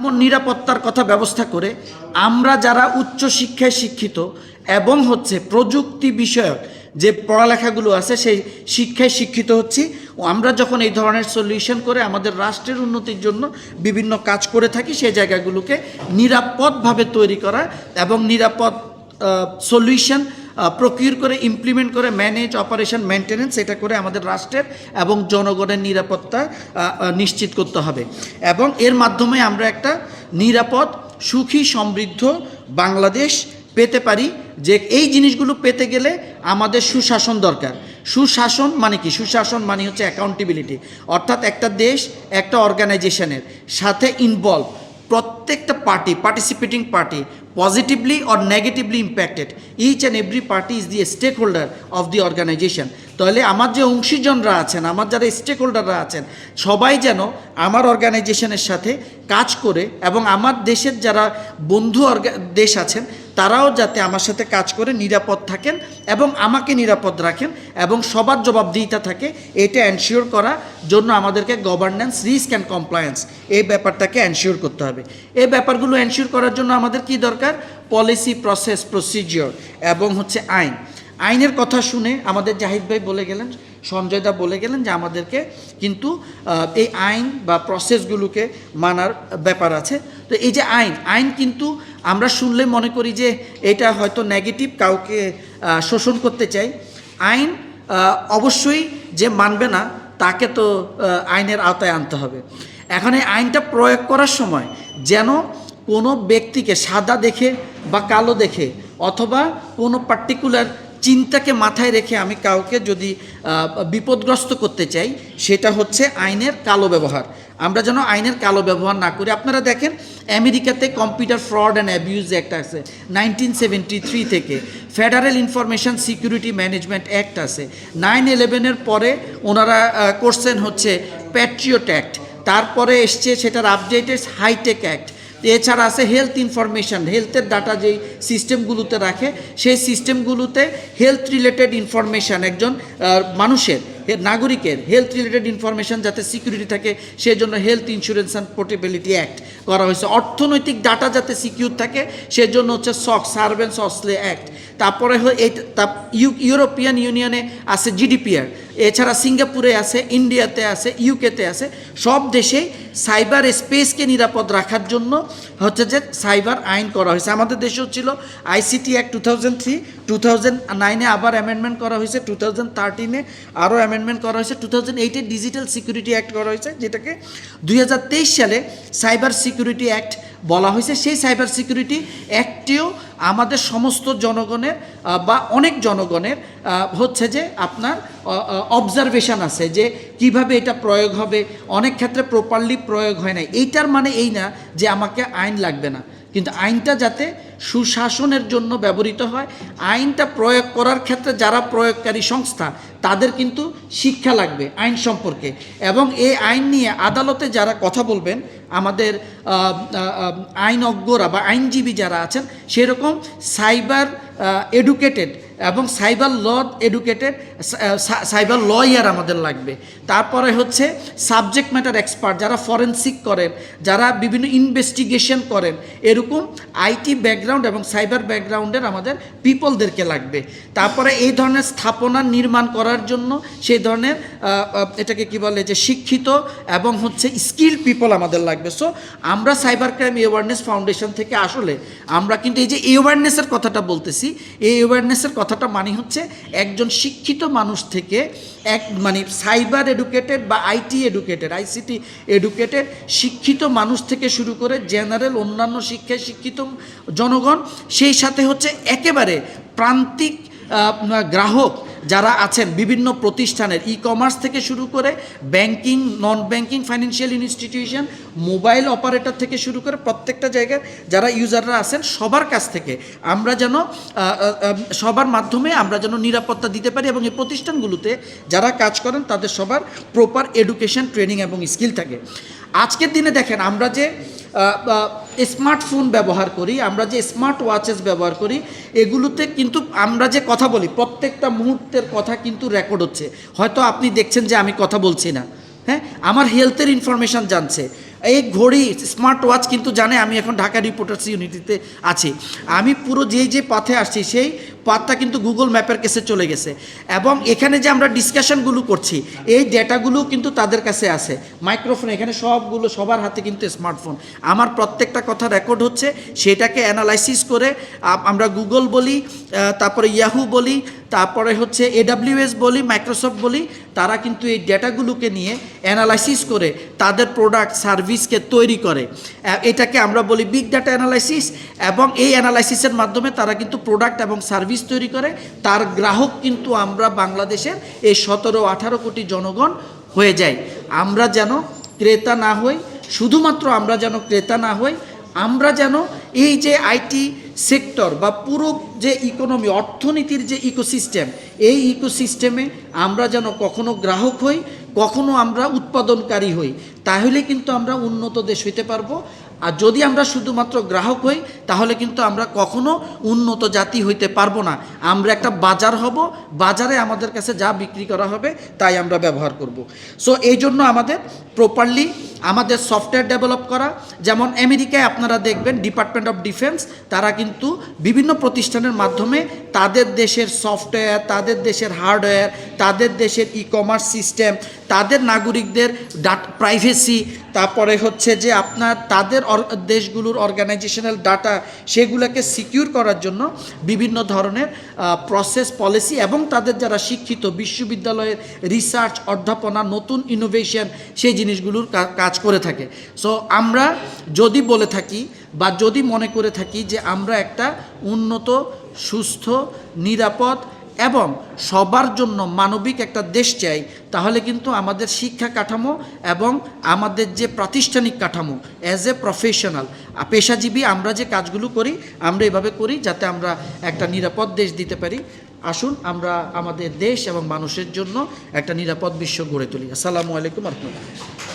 এমন নিরাপত্তার কথা ব্যবস্থা করে আমরা যারা উচ্চ শিক্ষায় শিক্ষিত এবং হচ্ছে প্রযুক্তি বিষয়ক যে পড়ালেখাগুলো আছে সেই শিক্ষায় শিক্ষিত হচ্ছি, ও আমরা যখন এই ধরনের সলিউশন করে আমাদের রাষ্ট্রের উন্নতির জন্য বিভিন্ন কাজ করে থাকি, সেই জায়গাগুলোকে নিরাপদভাবে তৈরি করা এবং নিরাপদ সলিউশন প্রকিউর করে ইমপ্লিমেন্ট করে ম্যানেজ অপারেশন মেনটেনেন্স এটা করে আমাদের রাষ্ট্রের এবং জনগণের নিরাপত্তা নিশ্চিত করতে হবে। এবং এর মাধ্যমে আমরা একটা নিরাপদ, সুখী, সমৃদ্ধ বাংলাদেশ পেতে পারি, যে এই জিনিসগুলো পেতে গেলে আমাদের সুশাসন দরকার। সুশাসন মানে কি? সুশাসন মানে হচ্ছে অ্যাকাউন্টেবিলিটি অর্থাৎ একটা দেশ, একটা অর্গানাইজেশনের সাথে ইনভলভ প্রত্যেকটা party participating party positively or negatively impacted each and every party is the stakeholder of the organization তাহলে আমার যে অংশীজনরা আছেন, আমার যারা স্টেক হোল্ডাররা আছেন, সবাই যেন আমার অর্গানাইজেশনের সাথে কাজ করে এবং আমার দেশের যারা বন্ধু দেশ আছেন তারাও যাতে আমার সাথে কাজ করে, নিরাপদ থাকেন এবং আমাকে নিরাপদ রাখেন এবং সবার জবাবদিহিতা থাকে, এটা এনশিওর করার জন্য আমাদেরকে গভর্নেন্স রিস্ক অ্যান্ড কমপ্লায়েন্স এই ব্যাপারটাকে এনশিওর করতে হবে। এই ব্যাপারগুলো এনশিওর করার জন্য আমাদের কি দরকার? পলিসি প্রসেস প্রসিজিওর এবং হচ্ছে আইন। আইনের কথা শুনে আমাদের জাহিদ ভাই বলে গেলেন, সঞ্জয় দা বলে গেলেন যে আমাদেরকে কিন্তু এই আইন বা প্রসেসগুলোকে মানার ব্যাপার আছে। তো এই যে আইন আইন কিন্তু আমরা শুনলে মনে করি যে এটা হয়তো নেগেটিভ কাউকে শোষণ করতে চাই। আইন অবশ্যই যে মানবে না, তাকে তো আইনের আওতায় আনতে হবে। এখন এই আইনটা প্রয়োগ করার সময় যেন কোনো ব্যক্তিকে সাদা দেখে বা কালো দেখে অথবা কোনো পার্টিকুলার চিন্তাকে মাথায় রেখে আমি কাউকে যদি বিপদগ্রস্ত করতে চাই, সেটা হচ্ছে আইনের কালো ব্যবহার। আমরা যেন আইনের কালো ব্যবহার না করি। আপনারা দেখেন, আমেরিকাতে computer fraud and abuse act আছে, নাইনটিন সেভেন্টি থ্রি থেকে। Federal information security management act আছে। নাইন ইলেভেনের পরে ওনারা করছেন হচ্ছে প্যাট্রিয়ট অ্যাক্ট। তারপরে এসছে সেটার আপডেটেড হাইটেক অ্যাক্ট। এছাড়া আছে হেলথ ইনফরমেশন হেলথের ডাটা যেই সিস্টেমগুলোতে রাখে, সেই সিস্টেমগুলোতে হেলথ রিলেটেড ইনফরমেশন একজন মানুষের নাগরিকের হেলথ রিলেটেড ইনফরমেশন যাতে সিকিউরিটি থাকে সেই জন্য health insurance and portability act করা হয়েছে। অর্থনৈতিক ডাটা যাতে সিকিউর থাকে, সেজন্য হচ্ছে সক সার্ভেন্স অসলে অ্যাক্ট তারপরে এই ইউরোপিয়ান ইউনিয়নে আছে জিডিপিআর এছাড়া সিঙ্গাপুরে আছে, ইন্ডিয়াতে আছে, ইউকেতে আছে, সব দেশেই সাইবার স্পেসকে নিরাপদ রাখার জন্য হচ্ছে যে সাইবার আইন করা হয়েছে। আমাদের দেশেও ছিল ICT act two thousand three two thousand নাইনে আবার অ্যামেন্ডমেন্ট করা হয়েছে টু থাউজেন্ড থার্টিনে আরও অ্যামেন্ডমেন্ট করা হয়েছে টু থাউজেন্ড এইটে ডিজিটাল সিকিউরিটি অ্যাক্ট করা হয়েছে, যেটাকে দুই হাজার তেইশ সালে সাইবার সিকিউরিটি অ্যাক্ট বলা হয়েছে, সেই সাইবার সিকিউরিটি একটিও আমাদের সমস্ত জনগণের বা অনেক জনগণের হচ্ছে যে আপনার অবজারভেশন আছে যে কীভাবে এটা প্রয়োগ হবে। অনেক ক্ষেত্রে প্রপারলি প্রয়োগ হয় না এইটার মানে এই না যে আমাকে আইন লাগবে না। কিন্তু আইনটা যাতে সুশাসনের জন্য ব্যবহৃত হয়। আইনটা প্রয়োগ করার ক্ষেত্রে যারা প্রয়োগকারী সংস্থা, তাদের কিন্তু শিক্ষা লাগবে আইন সম্পর্কে। এবং এই আইন নিয়ে আদালতে যারা কথা বলবেন, আমাদের আইনজ্ঞরা বা আইনজীবী যারা আছেন, সেরকম সাইবার এডুকেটেড এবং cyber law educated cyber lawyer আমাদের লাগবে। তারপরে হচ্ছে সাবজেক্ট ম্যাটার এক্সপার্ট, যারা ফরেন্সিক করেন, যারা বিভিন্ন ইনভেস্টিগেশন করেন, এরকম আইটি ব্যাকগ্রাউন্ড এবং সাইবার ব্যাকগ্রাউন্ডের আমাদের পিপলদেরকে লাগবে। তারপরে এই ধরনের স্থাপনা নির্মাণ করার জন্য সেই ধরনের এটাকে কি বলে যে শিক্ষিত এবং হচ্ছে স্কিল পিপল আমাদের লাগবে। সো আমরা সাইবার ক্রাইম অ্যাওয়ারনেস ফাউন্ডেশন থেকে আসলে আমরা কিন্তু এই যে অ্যাওয়ারনেসের কথাটা বলতেছি, এই অ্যাওয়ারনেসের কথাটা মানে হচ্ছে একজন শিক্ষিত মানুষ থেকে এক মানে সাইবার এডুকেটেড বা আইটি এডুকেটেড আইসিটি এডুকেটেড শিক্ষিত মানুষ থেকে শুরু করে জেনারেল অন্যান্য শিক্ষায় শিক্ষিত জনগণ, সেই সাথে হচ্ছে একেবারে প্রান্তিক গ্রাহক যারা আছেন বিভিন্ন প্রতিষ্ঠানের ই কমার্স থেকে শুরু করে banking non banking financial institution mobile operator থেকে শুরু করে প্রত্যেকটা জায়গায় যারা ইউজাররা আছেন সবার কাছ থেকে আমরা যেন সবার মাধ্যমে আমরা যেন নিরাপত্তা দিতে পারি এবং এই প্রতিষ্ঠানগুলোতে যারা কাজ করেন তাদের সবার প্রপার এডুকেশন ট্রেনিং এবং স্কিল থাকে। আজকের দিনে দেখেন আমরা যে স্মার্টফোন ব্যবহার করি, আমরা যে স্মার্ট ওয়াচেস ব্যবহার করি, এগুলোতে কিন্তু আমরা যে কথা বলি, প্রত্যেকটা মুহূর্তের কথা কিন্তু রেকর্ড হচ্ছে। হয়তো আপনি দেখছেন যে আমি কথা বলছি না। হ্যাঁ? আমার হেলথের ইনফরমেশান জানছে। এই ঘড়ি স্মার্ট ওয়াচ কিন্তু জানে আমি এখন ঢাকা রিপোর্টার্স ইউনিটিতে আছি। আমি পুরো যে যে পথে আসছি, সেই পথটা কিন্তু গুগল ম্যাপের কাছে চলে গেছে। এবং এখানে যে আমরা ডিসকাশনগুলো করছি, এই ডেটাগুলো কিন্তু তাদের কাছে আছে। মাইক্রোফোন এখানে সবগুলো সবার হাতে কিন্তু স্মার্টফোন আমার প্রত্যেকটা কথা রেকর্ড হচ্ছে, সেটাকে অ্যানালাইসিস করে আমরা গুগল বলি তারপরে ইয়াহু বলি, তারপরে হচ্ছে এডাব্লিউএস বলি মাইক্রোসফট বলি, তারা কিন্তু এই ডেটাগুলোকে নিয়ে অ্যানালাইসিস করে, তাদের প্রোডাক্ট সার্ভিসকে তৈরি করে। এটাকে আমরা বলি বিগ ডাটা অ্যানালাইসিস এবং এই অ্যানালাইসিসের মাধ্যমে তারা কিন্তু প্রোডাক্ট এবং সার্ভিস তৈরি করে, তার গ্রাহক কিন্তু আমরা বাংলাদেশের এই সতেরো আঠারো কোটি জনগণ হয়ে যাই। আমরা যেন ক্রেতা না হই, শুধুমাত্র আমরা যেন ক্রেতা না হই, আমরা যেন এই যে আইটি সেক্টর বা পুরো যে ইকোনমি, অর্থনীতির যে ইকোসিস্টেম, এই ইকোসিস্টেমে আমরা যেন কখনো গ্রাহক হই, কখনো আমরা উৎপাদনকারী হই, তাহলে কিন্তু আমরা উন্নত দেশ হইতে পারব। আর যদি আমরা শুধুমাত্র গ্রাহক হই, তাহলে কিন্তু আমরা কখনো উন্নত জাতি হইতে পারব না। আমরা একটা বাজার হব, বাজারে আমাদের কাছে যা বিক্রি করা হবে, তাই আমরা ব্যবহার করব। সো এই জন্য আমাদের প্রপারলি আমাদের সফটওয়্যার ডেভেলপ করা, যেমন আমেরিকায় আপনারা দেখবেন ডিপার্টমেন্ট অফ ডিফেন্স তারা কিন্তু বিভিন্ন প্রতিষ্ঠানের মাধ্যমে তাদের দেশের সফটওয়্যার, তাদের দেশের হার্ডওয়্যার, তাদের দেশের ই কমার্স সিস্টেম তাদের নাগরিকদের ডাট প্রাইভেসি তারপরে হচ্ছে যে আপনার তাদের দেশগুলোর অর্গানাইজেশনাল ডাটা সেগুলোকে সিকিউর করার জন্য বিভিন্ন ধরনের প্রসেস পলিসি এবং তাদের যারা শিক্ষিত বিশ্ববিদ্যালয়ের রিসার্চ অধ্যাপনা, নতুন ইনোভেশন সেই জিনিসগুলোর কাজ করে থাকে। সো আমরা যদি বলে থাকি বা যদি মনে করে থাকি যে আমরা একটা উন্নত সুস্থ, নিরাপদ এবং সবার জন্য মানবিক একটা দেশ চাই, তাহলে কিন্তু আমাদের শিক্ষা কাঠামো এবং আমাদের যে প্রাতিষ্ঠানিক কাঠামো অ্যাজ এ প্রফেশনাল পেশাজীবী আমরা যে কাজগুলো করি, আমরা এভাবে করি যাতে আমরা একটা নিরাপদ দেশ দিতে পারি। আসুন আমরা আমাদের দেশ এবং মানুষের জন্য একটা নিরাপদ বিশ্ব গড়ে তুলি। আসসালামু আলাইকুম রহমতুল্লাহ